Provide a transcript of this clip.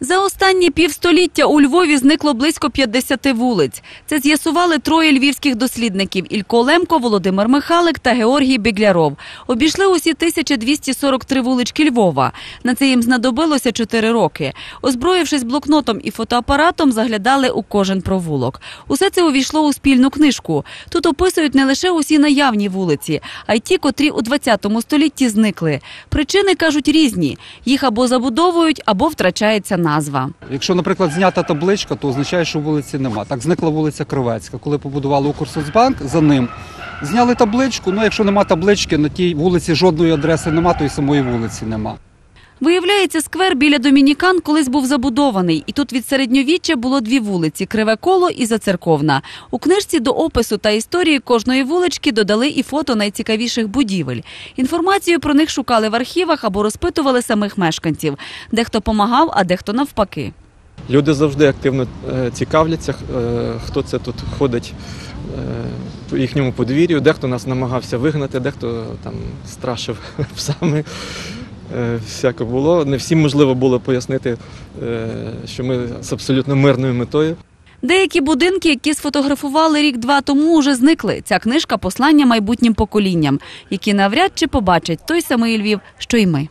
За останні півстоліття у Львові зникло близько 50 вулиць. Це з'ясували троє львівських дослідників – Ілько Лемко, Володимир Михалик та Георгій Бігляров. Обійшли усі 1243 вулички Львова. На це їм знадобилося 4 роки. Озброївшись блокнотом і фотоапаратом, заглядали у кожен провулок. Усе це увійшло у спільну книжку. Тут описують не лише усі наявні вулиці, а й ті, котрі у 20 столітті зникли. Причини, кажуть, різні. Їх або забудовують, або втрачається назва. Якщо, наприклад, знята табличка, то означає, що вулиці нема. Так зникла вулиця Кровецька. Коли побудували Укрсоцбанк, за ним зняли табличку. Ну, якщо нема таблички, на тій вулиці жодної адреси нема, то й самої вулиці нема. Виявляється, сквер біля Домінікан колись був забудований, і тут від середньовіччя було дві вулиці Криве коло і Зацерковна. У книжці до опису та історії кожної вулички додали і фото найцікавіших будівель. Інформацію про них шукали в архівах або розпитували самих мешканців. Дехто помагав, а дехто навпаки. Люди завжди активно е, цікавляться, е, хто це тут ходить е, по їхньому подвір'ю. Дехто нас намагався вигнати, дехто там страшив псами. Е, Всяке було. Не всім можливо було пояснити, е, що ми з абсолютно мирною метою. Деякі будинки, які сфотографували рік-два тому, уже зникли. Ця книжка послання майбутнім поколінням, які навряд чи побачать той самий Львів, що й ми.